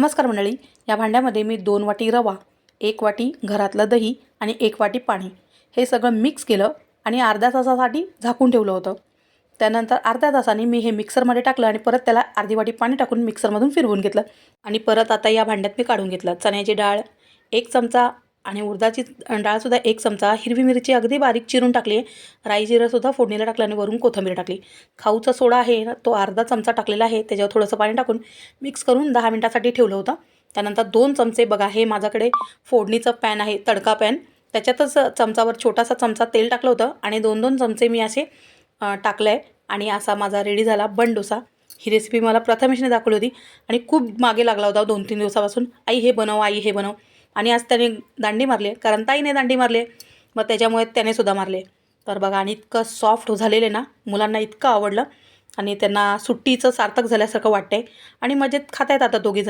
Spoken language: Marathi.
नमस्कार मंडळी या भांड्यामध्ये मी दोन वाटी रवा एक वाटी घरातलं दही आणि एक वाटी पाणी. हे सगळं मिक्स केलं आणि अर्ध्या तासासाठी झाकून ठेवलं होतं. त्यानंतर अर्ध्या तासाने मी हे मिक्सरमध्ये टाकलं आणि परत त्याला अर्धी वाटी पाणी टाकून मिक्सरमधून फिरवून घेतलं. आणि परत आता या भांड्यात मी काढून घेतलं चण्याची डाळ एक चमचा आणि उडदाची डाळसुद्धा एक चमचा हिरवी मिरची अगदी बारीक चिरून टाकली आहे. राई जिरासुद्धा फोडणीला टाकलं आणि वरून कोथिंबीर टाकली. खाऊचा सोडा आहे ना तो अर्धा चमचा टाकलेला आहे. त्याच्यावर थोडंसं पाणी टाकून मिक्स करून दहा मिनटासाठी ठेवलं होतं. त्यानंतर दोन चमचे बघा हे माझ्याकडे फोडणीचं पॅन आहे तडका पॅन त्याच्यातच चमचावर छोटासा चमचा तेल टाकलं होतं आणि दोन दोन चमचे मी असे टाकलं आहे आणि असा माझा रेडी झाला बन डोसा. ही रेसिपी मला प्रथमेशने दाखवली होती आणि खूप मागे लागला होता दोन तीन दिवसापासून. आई हे बनव आई हे बनव. आणि आज त्याने दांडी मारले कारण ताईने दांडी मारले मग त्याच्यामुळे त्याने सुद्धा मारले तर बघा आणि इतकं सॉफ्ट झालेलं आहे ना मुलांना इतकं आवडलं आणि त्यांना सुट्टीचं सार्थक झाल्यासारखं वाटतंय. आणि मजेत खात आहेत आता दोघीजण.